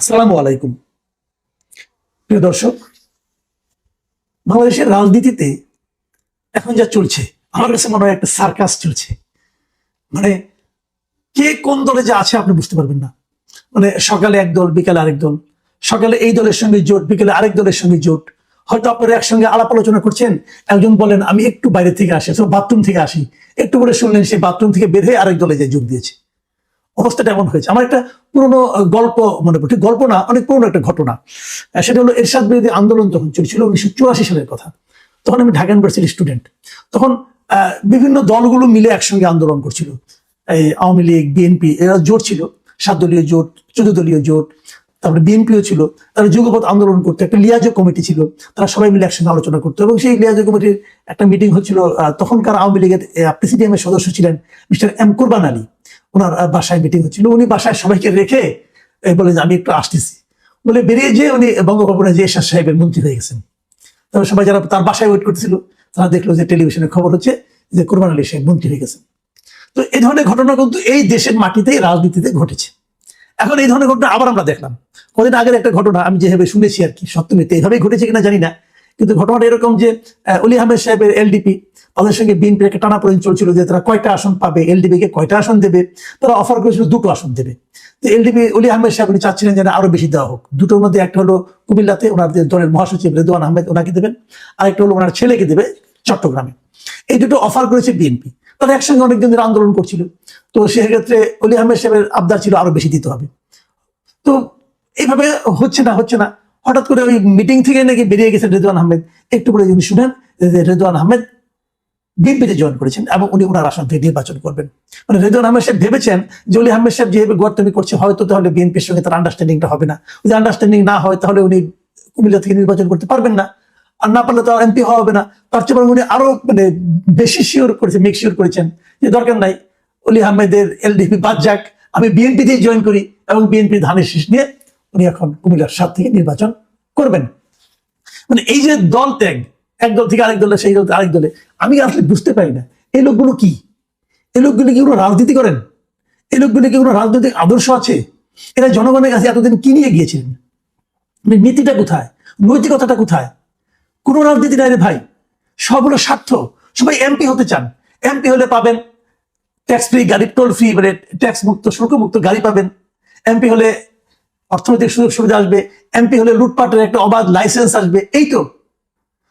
আসসালামু আলাইকুম। প্রিয় দর্শক, বাংলাদেশের রাজনীতিতে এখন যা চলছে, আমার কাছে মনে হয় একটা সার্কাস চলছে। মানে কে কোন দলে যা আছে আপনি বুঝতে পারবেন না। মানে সকালে এক দল, বিকালে আরেক দল, সকালে এই দলের সঙ্গে জোট, বিকালে আরেক দলের সঙ্গে জোট। হয়তো আপনারা একসঙ্গে আলাপ আলোচনা করছেন, একজন বলেন, আমি একটু বাইরে থেকে আসি বাথরুম থেকে আসি। একটু করে শুনলেন সে বাথরুম থেকে বের হয়ে আরেক দলে যে যোগ দিয়েছে। অবস্থাটা এমন হয়েছে। আমার একটা পুরনো গল্প মনে পড়ে। ঠিক গল্প না, অনেক পুরনো একটা ঘটনা। সেটা হলো এরশাদ বিরোধী আন্দোলন তখন চলছিল উনিশশো চুরাশি সালের কথা, তখন আমি ঢাকা ইউনিভার্সিটির স্টুডেন্ট তখন বিভিন্ন দলগুলো মিলে একসঙ্গে আন্দোলন করছিল। এই আওয়ামী লীগ, বিএনপি, এরা জোট ছিল। সাত দলীয় জোট চোদ্দ দলীয় জোট, তারপরে বিএনপিও ছিল। তারা যুগপথ আন্দোলন করতো, একটা লিয়াজো কমিটি ছিল। তারা সবাই মিলে একসঙ্গে আলোচনা করতো এবং সেই লিয়াজো কমিটির একটা মিটিং হচ্ছিল তখনকার আওয়ামী লীগের প্রেসিডিয়ামের সদস্য ছিলেন মিস্টার এম কুরবান আলী। ওনার বাসায় মিটিং হচ্ছিল। উনি বাসায় সবাইকে রেখে বলে যে আমি একটু আসতেছি। বলে বেরিয়ে যেয়ে উনি বঙ্গভবনে যে এরশাদ সাহেবের মন্ত্রী হয়ে গেছেন। তবে সবাই যারা তার বাসায় ওয়েট করতেছিল, তারা দেখল যে টেলিভিশনে খবর হচ্ছে যে কুরবান আলী সাহেব মন্ত্রী হয়ে গেছেন। তো এই ধরনের ঘটনা কিন্তু এই দেশের মাটিতেই, রাজনীতিতে ঘটেছে। এখন এই ধরনের ঘটনা আবার আমরা দেখলাম। কদিন আগের একটা ঘটনা আমি যেভাবে শুনেছি আর কি সত্য মিথ্যে এইভাবেই ঘটেছে কিনা জানি না। কিন্তু ঘটনাটা এরকম যে অলি আহমেদ সাহেবের এলডিপি তাদের সঙ্গে বিএনপির একটা টানাপোড়েন চলছিল যে তারা কয়টা আসন পাবে এলডিপি কে কয়টা আসন দেবে, তারা অফার করেছিল দুটো আসন দেবে। তো এলডিপি অলি আহমেদ সাহেব উনি চাচ্ছিলেন যেন আরও বেশি দেওয়া হোক। দুটোর মধ্যে একটা হলো কুমিল্লাতে ওনাদের দলের মহাসচিব রেদওয়ান আহমেদ, ওনাকে দেবেন আরেকটা হলো ওনার ছেলেকে দেবে চট্টগ্রামে। এই দুটো অফার করেছে বিএনপি তারা একসঙ্গে অনেকদিন ধরে আন্দোলন করছিল। তো সেক্ষেত্রে অলি আহমেদ সাহেবের আবদার ছিল আরও বেশি দিতে হবে। তো এইভাবে হচ্ছে না হচ্ছে না। হঠাৎ করে ওই মিটিং থেকে নাকি বেরিয়ে গেছে রেদওয়ান আহমেদ। একটু করে যদি শুনেন যে রেদওয়ান আহমেদ বিএনপিতে জয়েন করেছেন এবং উনি ওনার আসন থেকে নির্বাচন করবেন। মানে রেদওয়ান আহমেদ সাহেব ভেবেছেন যে অলি আহমেদ সাহেব যেভাবে গোয়ার্তমি করছে, হয়তো তাহলে বিএনপির সঙ্গে তার আন্ডারস্ট্যান্ডিংটা হবে না। যদি আন্ডারস্ট্যান্ডিং না হয়, তাহলে উনি কুমিল্লা থেকে নির্বাচন করতে পারবেন না। আর না পারলে তো এমপি হওয়া হবে না। তার চেয়ে উনি আরও মানে বেশি শিওর করেছেন মেক শিওর করেছেন যে দরকার নাই অলি আহমেদের এলডিপি বাদ যাক, আমি বিএনপি দিয়ে জয়েন করি এবং বিএনপি ধানের শীষ নিয়ে উনি এখন কুমিল্লার সাত থেকে নির্বাচন করবেন। মানে এই যে দল ত্যাগ, এক দল থেকে আরেক দলে, সেই দল আরেক দলে, আমি আসলে বুঝতে পারি না, এই লোকগুলো কি? এই লোকগুলো কি কোনো রাজনীতি করেন? এই লোকগুলো কি কোনো রাজনৈতিক আদর্শ আছে? এরা জনগণের কাছে এতদিন কি নিয়ে গিয়েছিলেন? মানে নীতিটা কোথায়? নৈতিকতাটা কোথায়? কোনো রাজনীতি নাই রে ভাই। সব হলো স্বার্থ। সবাই এমপি হতে চান। এমপি হলে পাবেন ট্যাক্স ফ্রি গাড়ি টোল ফ্রি মানে ট্যাক্স মুক্ত শুল্ক মুক্ত গাড়ি পাবেন। এমপি হলে অর্থনৈতিক সুযোগ সুবিধা আসবে এমপি হলে লুটপাটের একটা অবাধ লাইসেন্স আসবে, এই তো।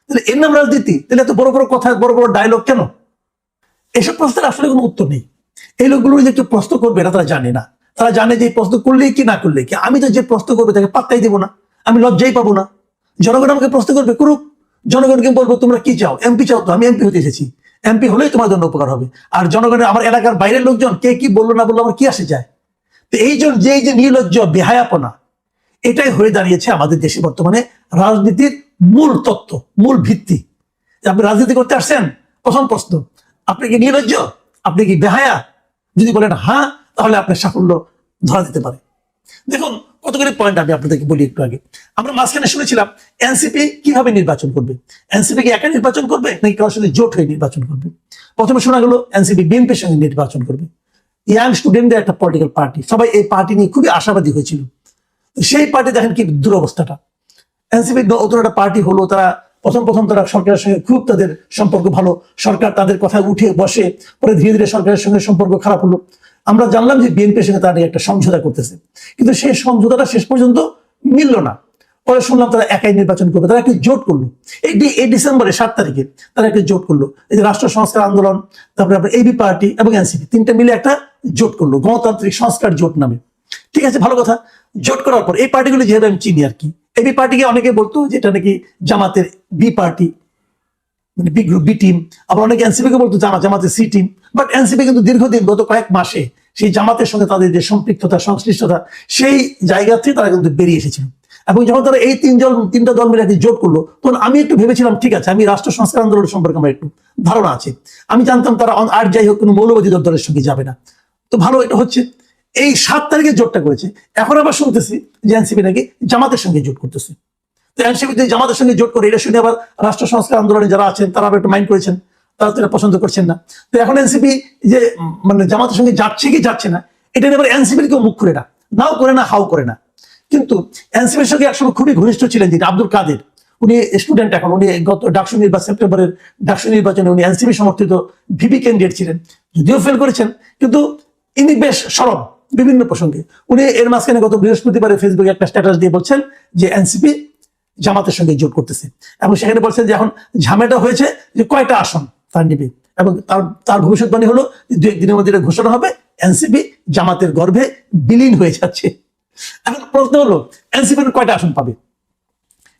তাহলে এর নাম রাজনীতি? তাহলে এত বড় বড় কথা, বড় বড় ডায়লগ কেন? এসব প্রশ্নের আসলে কোনো উত্তর নেই। এই লোকগুলো যে একটু প্রশ্ন করবে না তারা জানে না। তারা জানে যে প্রশ্ন করলেই কি, না করলে কি। আমি তো যে প্রশ্ন করবে, তাকে পাত্তাই দেবো না। আমি লজ্জাই পাবো না। জনগণ আমাকে প্রশ্ন করবে, করুক। জনগণকে বলব, তোমরা কি চাও? এমপি চাও তো, আমি এমপি হতে এসেছি। এমপি হলেই তোমার জন্য উপকার হবে। আর জনগণের, আমার এলাকার বাইরের লোকজন কে কি বলল, না বলল, আমার কি আসে যায়? এই যে যে যে নির্লজ্জ বেহায়াপনা, এটাই হয়ে দাঁড়িয়েছে আমাদের দেশে বর্তমানে রাজনীতির মূল তত্ত্ব, মূল ভিত্তি। আপনি রাজনীতি করতে আসছেন, প্রথম প্রশ্ন, আপনি কি নির্লজ্জ? আপনি কি বেহায়া? যদি বলেন হ্যাঁ তাহলে আপনার সাফল্য ধরা দিতে পারে। দেখুন, কতগুলি পয়েন্ট আমি আপনাদেরকে বলি একটু আগে। আমরা মাঝখানে শুনেছিলাম এনসিপি কীভাবে নির্বাচন করবে? এনসিপি কি একা নির্বাচন করবে, নাকি কারোর সাথে জোট হয়ে নির্বাচন করবে? প্রথমে শোনা গেল এনসিপি বিএনপির সঙ্গে নির্বাচন করবে। ইয়াং স্টুডেন্টদের একটা পলিটিক্যাল পার্টি সবাই এই পার্টি নিয়ে খুবই আশাবাদী হয়েছিল। সেই পার্টি দেখেন কি দুরবস্থাটা। এনসিপি নতুন একটা পার্টি হলো, তারা প্রথম প্রথম তারা সরকারের সঙ্গে খুব তাদের সম্পর্ক ভালো। সরকার তাদের কথা উঠে বসে, পরে ধীরে ধীরে সরকারের সঙ্গে সম্পর্ক খারাপ হলো। আমরা জানলাম যে বিএনপির সঙ্গে তারা একটা সমঝোতা করতেছে। কিন্তু সেই সমঝোতাটা শেষ পর্যন্ত মিলল না। পরে শুনলাম তারা একাই নির্বাচন করবে। তারা একটি জোট করল। এই এই ডিসেম্বরে সাত তারিখে তারা একটি জোট করল। এই যে রাষ্ট্র সংস্কার আন্দোলন, তারপরে আপনার এবি পার্টি এবং এনসিপি তিনটা মিলে একটা জোট করল, গণতান্ত্রিক সংস্কার জোট নামে। ঠিক আছে, ভালো কথা। জোট করার পর এই পার্টিগুলো যেহেতু আমি চিনি আর কি এবি পার্টিকে অনেকে বলতো যে এটা নাকি জামাতের বি পার্টি মানে বি গ্রুপ বি টিম আবার অনেকে এনসিপি কে বলতো জামা, জামাতের সি টিম বাট এনসিপি কিন্তু দীর্ঘদিন, গত কয়েক মাসে সেই জামাতের সঙ্গে তাদের যে সম্পৃক্ততা, সংশ্লিষ্টতা, সেই জায়গা থেকে তারা কিন্তু বেরিয়ে এসেছিল এবং যখন তারা এই তিন তিনজন, তিনটা দল মিলে জোট করল, তখন আমি একটু ভেবেছিলাম, ঠিক আছে, আমি রাষ্ট্র সংস্কার আন্দোলন সম্পর্কে আমার একটু ধারণা আছে। আমি জানতাম তারা আর যাই হোক, কোনো মৌলবাদী দলের সঙ্গে যাবে না। তো ভালো এটা হচ্ছে। এই সাত তারিখে জোটটা করেছে। এখন আবার শুনতেছি যে এনসিপি নাকি জামাতের সঙ্গে জোট করতেছে। তো এনসিপি যদি জামাতের সঙ্গে জোট করে, এটা শুনে আবার রাষ্ট্র সংস্কার আন্দোলনে যারা আছেন, তারা আবার একটু মাইন্ড করেছেন। তারা তো পছন্দ করছেন না। তো এখন এনসিপি যে মানে জামাতের সঙ্গে যাচ্ছে কি যাচ্ছে না, এটা নিয়ে এবার এনসিপির কেউ মুখ করে না। নাও করে না, হাও করে না। কিন্তু এনসিপির সঙ্গে একসময় খুবই ঘনিষ্ঠ ছিলেন যিনি, আব্দুল কাদের। উনি স্টুডেন্ট এখন। উনি গত ডাকসু নির্বাচন সেপ্টেম্বরের ডাকসু নির্বাচনে উনি এনসিপি সমর্থিত ভিপি ক্যান্ডিডেট ছিলেন। যদিও ফেল করেছেন, কিন্তু ইনি বেশ সরব, বিভিন্ন প্রসঙ্গে। উনি এর মাঝখানে গত বৃহস্পতিবারে ফেসবুকে একটা স্ট্যাটাস দিয়ে বলছেন যে এনসিপি জামাতের সঙ্গে জোট করতেছে। এবং সেখানে বলছেন যে এখন ঝামেটা হয়েছে যে কয়টা আসন তার নিবে। এবং তার তার ভবিষ্যৎবাণী হলো দু একদিনের মধ্যে এটা ঘোষণা হবে এনসিপি জামাতের গর্ভে বিলীন হয়ে যাচ্ছে। এখন প্রশ্ন হলো এনসিপি কয়টা আসন পাবে?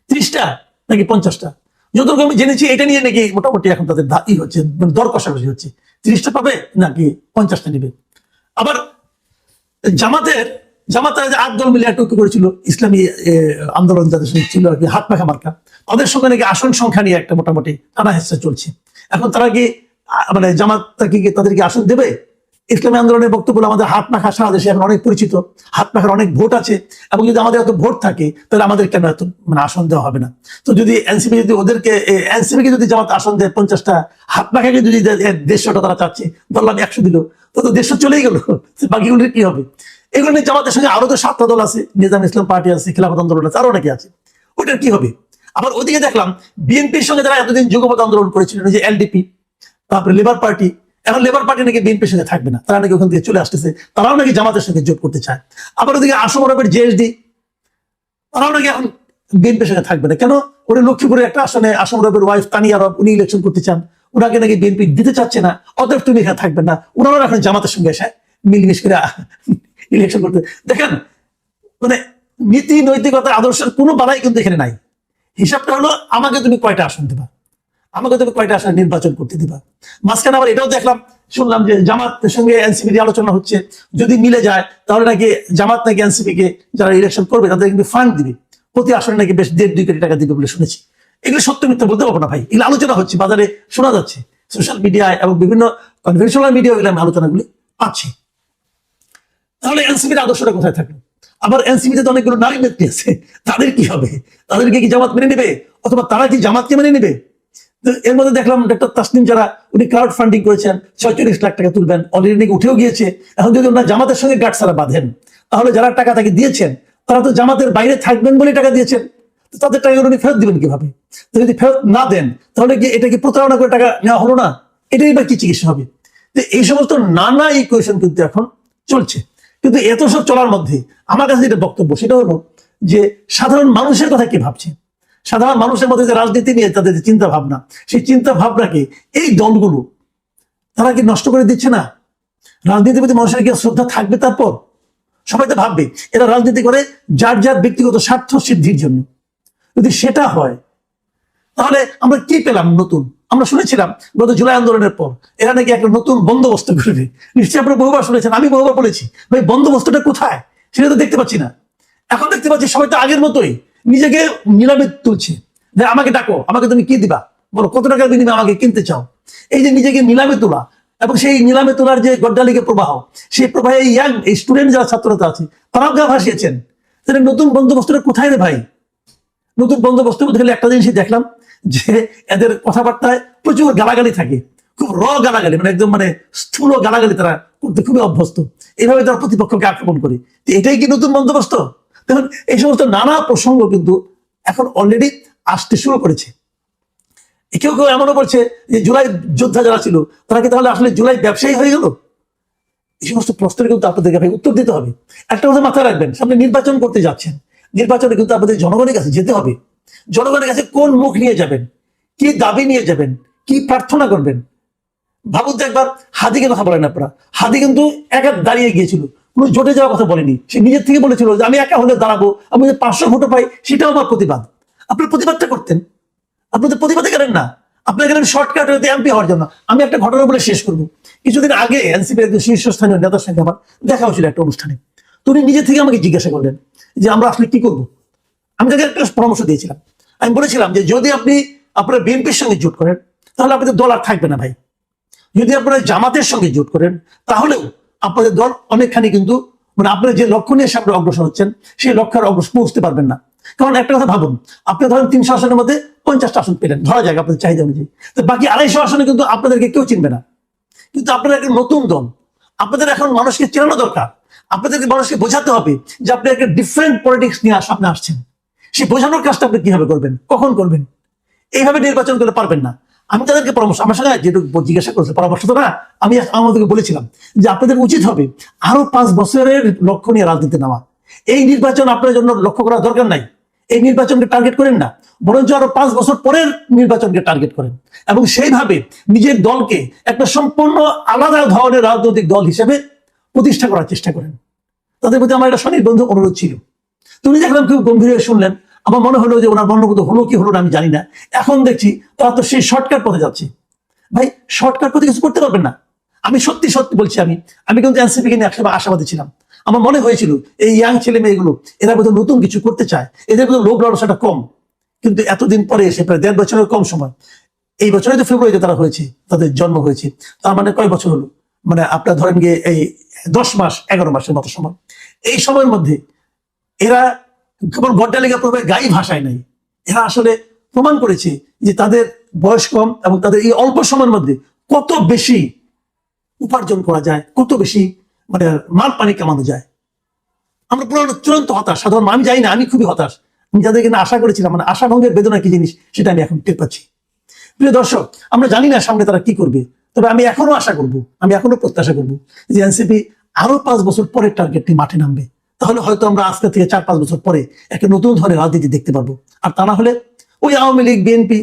ত্রিশটা নাকি পঞ্চাশটা? যতটুকু আমি জেনেছি, এটা নিয়ে নাকি মোটামুটি এখন তাদের ই হচ্ছে মানে দর কষাকষি হচ্ছে। ত্রিশটা পাবে নাকি পঞ্চাশটা নেবে? আবার জামাতের জামাতে যে আট দল মিলে একটা করেছিল, ইসলামী আন্দোলন যাদের ছিল আর কি, হাত পাখা মার্কা, তাদের সঙ্গে নাকি আসন সংখ্যা নিয়ে একটা মোটামুটি টানা হেসা চলছে। এখন তারা কি মানে জামাত কি কি তাদেরকে আসন দেবে? ইসলামী আন্দোলনের বক্তব্য আমাদের হাত মাখা সারা দেশে এখন অনেক পরিচিত, হাত মাখার অনেক ভোট আছে, এবং যদি আমাদের এত ভোট থাকে, তাহলে আমাদের কেন এত মানে আসন দেওয়া হবে না? তো যদি এনসিপি যদি ওদেরকে এনসিপি কে যদি জামাত আসন দেয় পঞ্চাশটা, হাত মাখাকে যদি দেড়শোটা তারা চাচ্ছে বললাম একশো দিল তো তো দেড়শো চলেই গেল। বাকিগুলির কি হবে? এগুলো নিয়ে জামাতের সঙ্গে আরও তো সাতটা দল আছে, নিজাম ইসলাম পার্টি আছে, খিলাফত আন্দোলন আছে, আরও অনেকে আছে। ওটার কি হবে? আবার ওদিকে দেখলাম, বিএনপির সঙ্গে যারা এতদিন যুগপথ আন্দোলন করেছিলেন যে এলডিপি তারপরে লেবার পার্টি, এখন লেবার পার্টি নাকি বিএনপির সঙ্গে থাকবে না, তারা নাকি ওখান থেকে চলে আসতেছে, তারাও নাকি জামাতের সঙ্গে যোগ করতে চায়। আবার ওদিকে আসম আরবের জেএসডি তারাও নাকি এখন বিএনপির সঙ্গে থাকবে না। কেন? ওরা লক্ষ্মীপুরে একটা আসনে, আসম আরবের ওয়াইফ তানিয়া আরব উনি ইলেকশন করতে চান। ওনাকে নাকি বিএনপি দিতে চাচ্ছে না, অতএব তুমি এখানে থাকবেন না। ওনারা এখন জামাতের সঙ্গে এসে মিলমিশ করে ইলেকশন করতে। দেখেন মানে নীতি, নৈতিকতা, আদর্শের কোনো বালাই কিন্তু এখানে নাই। হিসাবটা হলো, আমাকে তুমি কয়টা আসন দিবা? আমাকে তুমি কয়টা আসন নির্বাচন করতে দিবা? মাঝখানে আবার এটাও দেখলাম, শুনলাম যে জামাতের সঙ্গে এনসিপি আলোচনা হচ্ছে, যদি মিলে যায়, তাহলে নাকি জামাত নাকি এনসিপি কে যারা ইলেকশন করবে, তাদের কিন্তু ফান্ড দিবে। প্রতি আসনে নাকি বেশ দেড় দুই কোটি টাকা দিবে বলে শুনেছি। এগুলো সত্য মিথ্যা বলতে পারব না ভাই। এগুলো আলোচনা হচ্ছে, বাজারে শোনা যাচ্ছে। সোশ্যাল মিডিয়ায় এবং বিভিন্ন কনভেনশনাল মিডিয়া এগুলো আমি আলোচনাগুলি পাচ্ছি তাহলে এনসিপির আদর্শটা কোথায় থাকল? আবার এনসিপিতে তো অনেকগুলো নারী নেত্রী আছে, তাদের কি হবে? তাদেরকে কি জামাত মেনে নেবে? অথবা তারা কি জামাতকে মেনে নেবে? এর মধ্যে দেখলাম ডক্টর তাসনিম যারা, উনি ক্রাউড ফান্ডিং করেছেন, ছয়চল্লিশ লাখ টাকা তুলবেন অলরেডি উঠেও গিয়েছে। এখন যদি ওনারা জামাতের সঙ্গে গাটসারা বাঁধেন, তাহলে যারা টাকা তাকে দিয়েছেন, তারা তো জামাতের বাইরে থাকবেন বলে টাকা দিয়েছেন। তাদের টাকা উনি ফেরত দিবেন কীভাবে? যদি ফেরত না দেন, তাহলে কি এটা কি প্রতারণা করে টাকা নেওয়া হলো না? এটাই বা কি চিকিৎসা হবে? তো এই সমস্ত নানা ইকুয়েশন কিন্তু এখন চলছে। কিন্তু এত সব চলার মধ্যে আমার কাছে যেটা বক্তব্য, সেটা হলো যে সাধারণ মানুষের কথা কি ভাবছে? সাধারণ মানুষের মধ্যে যে রাজনীতি নিয়ে তাদের যে চিন্তা ভাবনা সেই চিন্তা ভাবনাকে এই দলগুলো তারা কি নষ্ট করে দিচ্ছে না? রাজনীতির প্রতি মানুষের কি শ্রদ্ধা থাকবে তারপর? সবাই তো ভাববে, এরা রাজনীতি করে যার যার ব্যক্তিগত স্বার্থ সিদ্ধির জন্য। যদি সেটা হয়, তাহলে আমরা কি পেলাম নতুন? আমরা শুনেছিলাম, গত জুলাই আন্দোলনের পর এরা নাকি একটা নতুন বন্দোবস্ত করবে। নিশ্চয়ই আপনারা বহুবার শুনেছেন, আমি বহুবার বলেছি, ভাই, বন্দোবস্তটা কোথায়? সেটা তো দেখতে পাচ্ছি না। এখন দেখতে পাচ্ছি সবাই তো আগের মতোই নিজেকে নিলামে তুলছে। যে আমাকে ডাকো, আমাকে তুমি কি দিবা? বলো, কত টাকার বিনিময়ে আমাকে কিনতে চাও? এই যে নিজেকে নিলামে তোলা এবং সেই নিলামে তোলার যে গড্ডালিকে প্রবাহ, সেই প্রবাহে ইয়াং এই স্টুডেন্ট যারা ছাত্রতা আছে, তারাও গা ভাসিয়েছেন। নতুন বন্দোবস্তটা কোথায় রে ভাই? নতুন বন্দোবস্ত গেলে একটা জিনিসই দেখলাম যে এদের কথাবার্তায় প্রচুর গালাগালি থাকে। খুব র গালাগালি মানে একদম মানে স্থূল গালাগালি তারা করতে খুবই অভ্যস্ত। এইভাবে তারা প্রতিপক্ষকে আক্রমণ করে। এটাই কি নতুন বন্দোবস্ত? দেখুন, এই সমস্ত নানা প্রসঙ্গ কিন্তু এখন অলরেডি আসতে শুরু করেছে। কেউ কেউ এমনও বলছে যে জুলাই যোদ্ধা যারা ছিল, তারা কি তাহলে আসলে জুলাই ব্যবসায়ী হয়ে গেল? এই সমস্ত প্রশ্নের কিন্তু আপনাদেরকে উত্তর দিতে হবে। একটা কথা মাথায় রাখবেন, সামনে নির্বাচন করতে যাচ্ছেন। নির্বাচনে কিন্তু আপনাদের জনগণের কাছে যেতে হবে। জনগণের কাছে কোন মুখ নিয়ে যাবেন? কি দাবি নিয়ে যাবেন? কি প্রার্থনা করবেন? ভাবুন তো একবার হাদিকে কথা বলেন আপনারা। হাদি কিন্তু একা দাঁড়িয়ে গিয়েছিল। কোনো জোটে যাওয়ার কথা বলেনি। সে নিজের থেকে বলেছিল যে আমি একা হলে দাঁড়াবো, আমি যদি পাঁচশো ভোটও পাই, সেটাও আমার প্রতিবাদ। আপনার প্রতিবাদটা করতেন। আপনাদের প্রতিবাদে গেলেন না। আপনার গেলেন শর্টকাট হতে এমপি হওয়ার জন্য। আমি একটা ঘটনা বলে শেষ করব। কিছুদিন আগে এনসিপি একজন শীর্ষস্থানীয় নেতার সঙ্গে আমার দেখা হয়েছিল একটা অনুষ্ঠানে। তো উনি নিজে থেকে আমাকে জিজ্ঞাসা করলেন যে আমরা আসলে কি করব? আমি তাকে একটা পরামর্শ দিয়েছিলাম। আমি বলেছিলাম যে যদি আপনি আপনার বিএনপির সঙ্গে জোট করেন, তাহলে আপনাদের দল আর থাকবে না ভাই। যদি আপনারা জামাতের সঙ্গে জোট করেন, তাহলেও আপনাদের দল অনেকখানি কিন্তু মানে আপনারা যে লক্ষ্য নিয়ে সামনে অগ্রসর হচ্ছেন, সেই লক্ষ্যের অগ্রসর পৌঁছতে পারবেন না। কারণ একটা কথা ভাবুন, আপনি ধরেন তিনশো আসনের মধ্যে পঞ্চাশটা আসন পেলেন, ধরা যাক আপনাদের চাহিদা অনুযায়ী। তো বাকি আড়াইশো আসনে কিন্তু আপনাদেরকে কেউ চিনবে না। কিন্তু আপনারা একটা নতুন দল, আপনাদের এখন মানুষকে চেনানো দরকার। আপনাদেরকে মানুষকে বোঝাতে হবে যে আপনি একটা ডিফারেন্ট পলিটিক্স নিয়ে আস- আপনি আসছেন। সেই বোঝানোর কাজটা আপনি কীভাবে করবেন? কখন করবেন? এইভাবে নির্বাচন করতে পারবেন না। আমি তাদেরকে পরামর্শ আমার সঙ্গে যেটুকু জিজ্ঞাসা করেছে পরামর্শ তো না, আমি আমাদেরকে বলেছিলাম যে আপনাদের উচিত হবে আরও পাঁচ বছরের লক্ষ্য নিয়ে রাজনীতি নেওয়া। এই নির্বাচন আপনার জন্য লক্ষ্য করার দরকার নাই। এই নির্বাচনকে টার্গেট করেন না। বরঞ্চ আরও পাঁচ বছর পরের নির্বাচনকে টার্গেট করেন। এবং সেইভাবে নিজের দলকে একটা সম্পূর্ণ আলাদা ধরনের রাজনৈতিক দল হিসেবে প্রতিষ্ঠা করার চেষ্টা করেন। তাদের প্রতি আমার একটা স্বনির্বন্ধ অনুরোধ ছিল। তুমি দেখলাম খুব গম্ভীর হয়ে শুনলেন। আমার মনে হলো যে ওনার মর্মগত হলো কি হলো না আমি জানি না। এখন দেখছি তারা তো সেই শর্টকাট পথে যাচ্ছে। ভাই, শর্টকাট পথে কিছু করতে পারবেন না। আমি সত্যি সত্যি বলছি আমি আমি কিন্তু এনসিপি কে নিয়ে একসময় আশাবাদী ছিলাম। আমার মনে হয়েছিল, এই ইয়াং ছেলে মেয়েগুলো এরা বোধহয় নতুন কিছু করতে চায়। এদের বোধহয় লোভ লালসাটা কম। কিন্তু এতদিন পরে এসে প্রায় দেড় বছরের কম সময়। এই বছরে তো ফেব্রুয়ারিতে তারা হয়েছে, তাদের জন্ম হয়েছে। তার মানে কয় বছর হলো? মানে আপনার ধরেন গিয়ে এই দশ মাস, এগারো মাসের মতো সময়। এই সময়ের মধ্যে এরা কেবল বড্ডালিকা প্রভাবে গাই ভাষায় নাই। এরা আসলে প্রমাণ করেছে যে তাদের বয়স কম এবং তাদের এই অল্প সময়ের মধ্যে কত বেশি উপার্জন করা যায়, কত বেশি মানে মাল পানি কামানো যায়। আমরা পুরো চূড়ান্ত হতাশ। সাধারণ আমি জানি না, আমি খুবই হতাশ। আমি যাদেরকে না আশা করেছিলাম মানে আশা ভঙ্গের বেদনা কি জিনিস সেটা আমি এখন টের পাচ্ছি। প্রিয় দর্শক, আমরা জানি না সামনে তারা কি করবে। তবে আমি এখনও আশা করব, আমি এখনও প্রত্যাশা করব যে এনসিপি আরও পাঁচ বছর পরের টার্গেটটি মাঠে নামবে। তাহলে হয়তো আমরা আজকে থেকে চার পাঁচ বছর পরে একটা নতুন ধরনের রাজনীতি দেখতে পাবো আর তা না হলে ওই আওয়ামী লীগ, বিএনপি